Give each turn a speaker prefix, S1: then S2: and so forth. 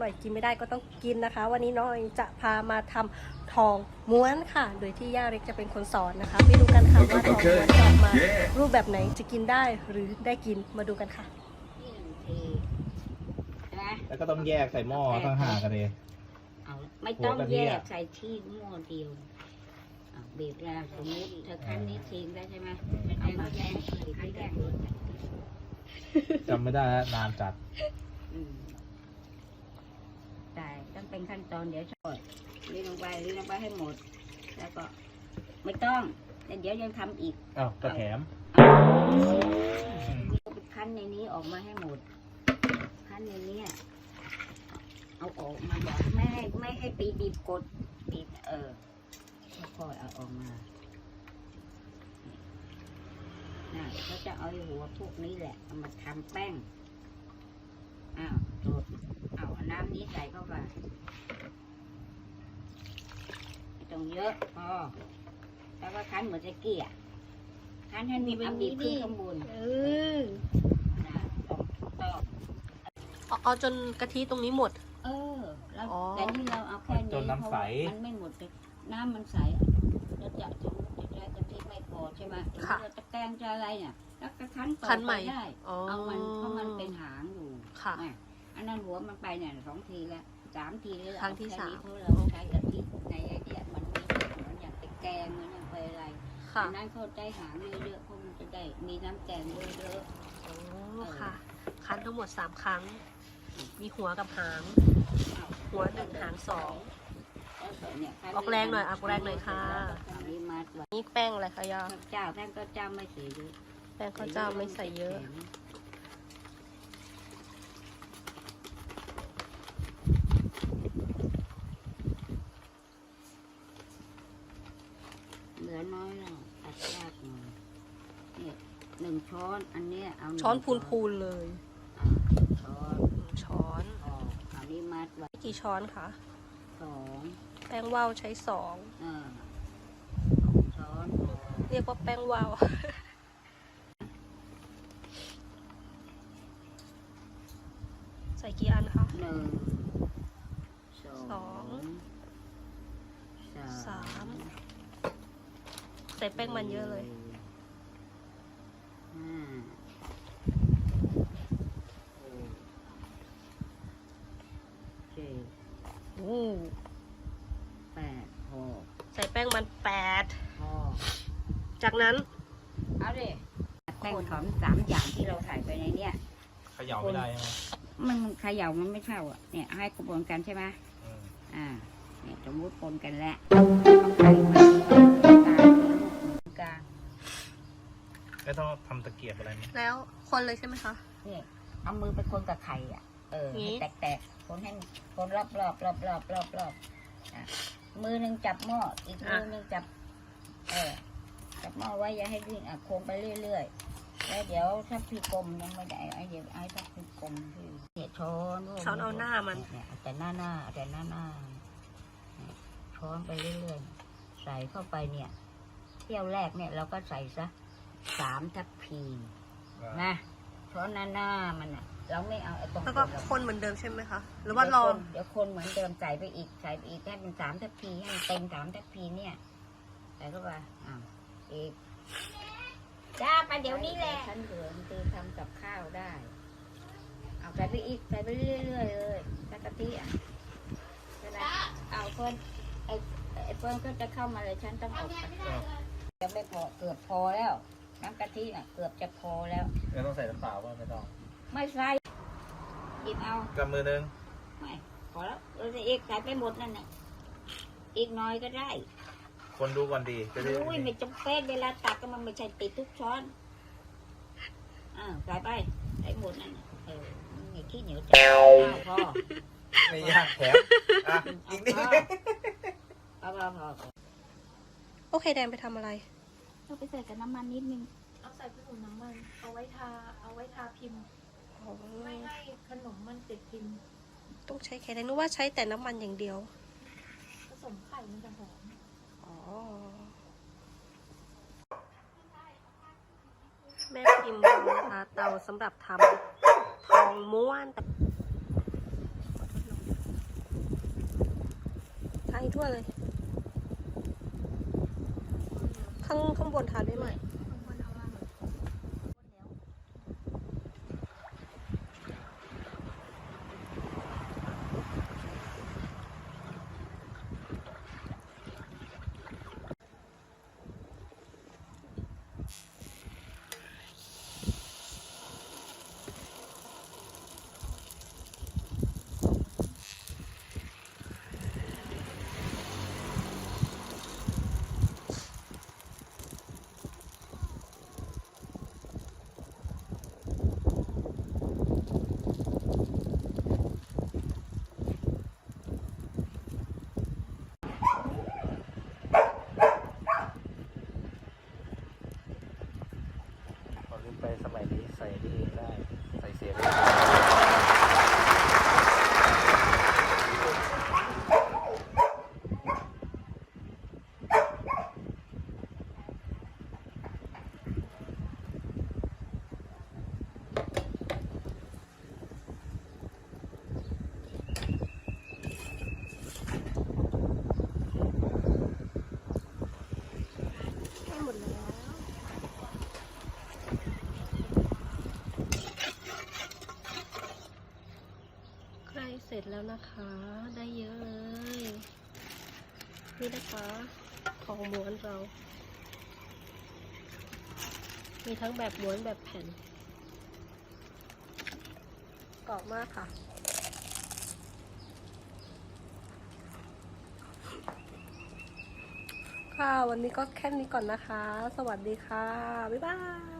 S1: หน่อยกินไม่ได้ก็ต้องกินนะคะ วันนี้น้องหน่อยจะพามาทำทองม้วนค่ะ โดยที่ย่าเล็กจะเป็นคนสอนนะคะ ไปดูกันค่ะว่าทองม้วนจะออกมารูปแบบไหนจะกินได้หรือได้กินมาดูกันค่ะ
S2: นี่หนึ่งทีนะ
S3: แล้วก็ต้องแยกใส่หม้อต้องห่างกันเลย
S2: เอาไม่ต้อง
S3: หัวกะทิ
S2: แย
S3: อะ
S2: กใส่ที่หม้อเดียวเอาบีบแล้วสมมติเธอคั้นนี้ทิ้งได้ใช่ไหมเอามาแยกบีบให้แยก
S3: จำไม่ได้แล้วนานจัด
S2: อืมแต่ต้องเป็นขั้นตอนเดี๋ยวชดรีดลงไปรีดลงไปให้หมด แล้วก็ไม่ต้องแต่เดี๋ยวยังทำอีก
S3: อ้าวกระแถม
S2: เอาไปคั้นในนี้ออกมาให้หมด คั้นในนี้อะเอาออกมาแบบไม่ให้ไม่ให้ปีบีบกดบีบเออค่อยๆเอาออกมาน่ะเขาจะเอาไอ้หัวพวกนี้แหละเอามาทำแป้งอ้าวโดดเอาเอาน้ำนี้ใส่เข้าไปไม่ ต้องเยอะพอแต่ว่าคั้นเหมือนตะเกียบคั้นให้มีความบีบขึ้นข้างบน
S1: เออ
S2: นะต้องต้อง
S1: เอาเอาจนกะทิตรงนี้หมด
S2: เออแล้ว
S1: อ๋อ
S2: แต่ที่เราเอาแค่นี้
S3: จนน้ำใส
S2: เพราะมันไม่หมดเลยน้ำมันใสเราจะจะจะใช้กะทิไม่พอใช่ไหม
S1: ค่ะ
S2: เราจะแกงจะอะไรเนี่ยแล้วก็คั้นต่อ
S1: คั้นให
S2: ไป
S1: ม่
S2: ได้
S1: อ๋อ
S2: เอามันเพราะมันเป็นหางอยู่
S1: ค่ะ
S2: อะอันนั้นหัวมันไปเนี่ยสองทีแล้วสามทีแล้ว
S1: ครั้งที่
S2: เอแค่นี้
S1: สาม
S2: เพราะเราใช้กะทิในไอเดียมัน แกงมันอยากไปอะไร
S1: ค่ะ
S2: อันนั้นเขาใจหางเยอะๆเพราะมันจะได้มีน้ำแกงเยอะ
S1: โอ้ค่ะ คั้นทั้งหมดสามครั้ง มีหัวกับหาง
S2: ๆเอา
S1: หัวหนึ่งหางสอง
S2: แล้วก็เนี่ยคั้น
S1: ออกแรงหน่อยออกแรงหน่อยค่ะ
S2: อันนี้มัดไว้
S1: นี่แป้งอะไรคะยา
S2: ข้าวเจ้าแป้งข้าวเจ้าไม่ใส่เยอะ
S1: แป้งข้าวเจ้าไม่ใส่เยอะ
S2: เหลือน้อยแล้วตัดยากหน่อยเนี่ย หนึ่งช้อนอันเนี้ยเอาหง
S1: ช้อนพูนๆเลย
S2: อ่าช้อน
S1: หนึ่งช้อน
S2: พออันนี้มัดไว้
S1: กี่ช้อนคะ
S2: สอง
S1: แป้งว่าวใช้สอง
S2: อ่าช้อนพอ
S1: เรียกว่าแป้งว่าวใส่กี่อันคะ
S2: หนึ่งส
S1: ส
S2: อ
S1: อง
S2: งสา
S1: สาม มใส่แป้งมันเยอะเลย
S2: ห้าหกเจ็ด
S1: อู้
S2: แปดพอ
S1: ใส่แป้งมันแปด
S2: พอ
S1: จากนั้น
S2: เอาดิแป้งหอมสามอย่างที่เราใส่ไปในเนี้ย
S3: เขย่าไม่ได้ใช่ไหม
S2: มันเขย่ามันไม่เข้าอะเนี่ยให้กระบวนกันใช่ไหม
S3: อืม
S2: อ่าเนี่ยสมมติปนกันแล้ว
S3: ทำตะเกียบอะไรไหม
S1: แล้วคนเลยใช่ไหมคะ
S2: เนี่ยเอามือไปคนกับไข่อะ เออ
S1: งี้
S2: ให้แตกๆคนให้คนรอบรอบรอบรอบรอบรอบอะมือหนึ่งจับหม้ออีกมือหนึ่งจับ เออจับหม้อไว้อย่าให้วิ่งอะโค้งไปเรื่อยๆแล้วเดี๋ยวถ้าพี่กลมยังไม่ได้ไอ้เดี๋ยวไอ้ถ้าพี่กลมพี่เนี่ยช้อนด้วย
S1: ช้อนเอาหน้ามัน
S2: เนี่ยเอาแต่หน้าหน้าเอาแต่หน้าหน้าเนี่ยช้อนไปเรื่อยๆใส่เข้าไปเนี่ยเที่ยวแรกเนี่ยเราก็ใส่ซะ สามทัพพีนะช้อนหน้าหน้ามันอะเราไม่เอาไอ้ตรง
S1: แล้วก็
S2: เรา
S1: คนเหมือนเดิมใช่ไหมคะ หรือว่าลอง
S2: เดี๋ยวคนเหมือนเดิมใส่ไปอีกใส่ไปอีกให้เป็นสามทัพพีให้มันเต็มสามทัพพีเนี่ยใส่เข้าไปอ้าวอีกจ้าไปเดี๋ยวนี้แหละฉันเหลือมันคือทำกับข้าวได้ เอาใส่ไปอีกใส่ไปเรื่อยๆเลยถ้ากะทิอะใช่ไหมเอาเพิ่นไอ้ไอ้เพิ่นก็จะเข้ามาเลยฉันต้องออกกันยังไม่พอเกือบพอแล้ว น้ำกะทิน่ะเกือบจะพอแล้ว
S3: แล้วต้องใส่น้ำเปล่าว่าไม่ต้อง
S2: ไม่ใส่หยิบเอา
S3: กับมือนึง
S2: ไม่พอแล้วเราจะอีกใส่ไปหมดนั่นน่ะอีกหน้อยก็ได้
S3: คนดูก่อนดีจะได้
S2: อุ้ยไม่จำเป็นเวลาตักก็มันไม่ใช่ติดทุกช้อนอ่าวใส่ไปใส่หมดนั่นน่ะเออมันไม่ขี้เหนียวจังอ้าวพอ
S3: ไม่ยากแถมอะอีกนิด
S2: พอพอพอพอ
S1: โอเคแดงไปทำอะไร
S2: เราไปใส่กับน้ำมันนิดนึง
S4: เอาใส่ผสมน้ำมัน เอาไว้ทา เอาไว้ทาพิมพ์ไม่ให้ขนมมันติดพิมพ์
S1: ต้องใช้ไข่แดงนึกว่าใช้แต่น้ำมันอย่างเดียว
S4: ผสมไข่มันจะหอม
S1: อ๋อ แม่พิมพ์นะคะเตาสำหรับทำทองม้วนถ้วยเลย ข้างข้างบนทานได้ไหม
S3: พอขึ้นไปสมัยนี้ใส่นี่ได้ ใส่เสียง
S1: ได้หมดแล้ว ใกล้ เสร็จแล้วนะคะ ได้เยอะเลย นี่นะคะทองม้วนเรา มีทั้งแบบม้วนแบบแผ่นกรอบมากค่ะค่ะ วันนี้ก็แค่นี้ก่อนนะคะ สวัสดีค่ะ บ๊ายบาย